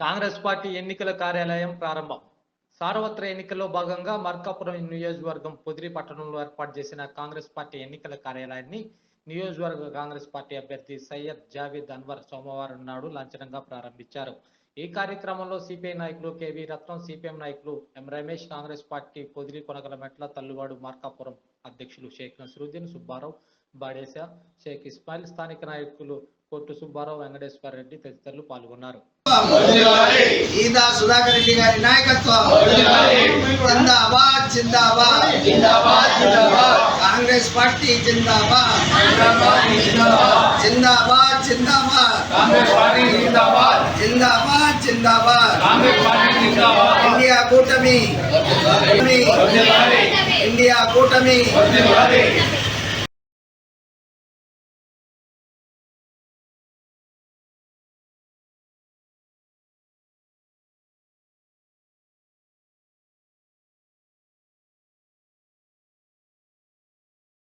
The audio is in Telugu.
కాంగ్రెస్ పార్టీ ఎన్నికల కార్యాలయం ప్రారంభం. సార్వత్ర ఎన్నికల్లో భాగంగా మార్కాపురం నియోజకవర్గం పొదిరి పట్టణంలో ఏర్పాటు చేసిన కాంగ్రెస్ పార్టీ ఎన్నికల కార్యాలయాన్ని నియోజకవర్గ కాంగ్రెస్ పార్టీ అభ్యర్థి సయ్యద్ జావేద్ అన్వర్ సోమవారం నాడు లాంఛనంగా ప్రారంభించారు. ఈ కార్యక్రమంలో సిపిఐ నాయకులు కెవి రత్నం సిపిఎం నాయకులు ఎం రమేష్ కాంగ్రెస్ పార్టీ పొదిరి కొనగలమెట్ల తల్లువాడు మార్కాపురం అధ్యక్షులు షేక్ నసరుద్దీన్ సుబ్బారావు బాడేసా షేక్ ఇస్మాయిల్ స్థానిక నాయకులు కొట్టు సుబ్బారావు వెంకటేశ్వర రెడ్డి తదితరులు పాల్గొన్నారు. ఈదా సుధాకర్ రెడ్డి గారి నాయకత్వం. జిందాబాద్ జిందాబాద్. కాంగ్రెస్ పార్టీ జిందాబాద్. జిందాబాద్. జిందాబాద్ జిందాబాద్. జిందాబాద్. ఇండియా కూటమి. ఇండియా కూటమి.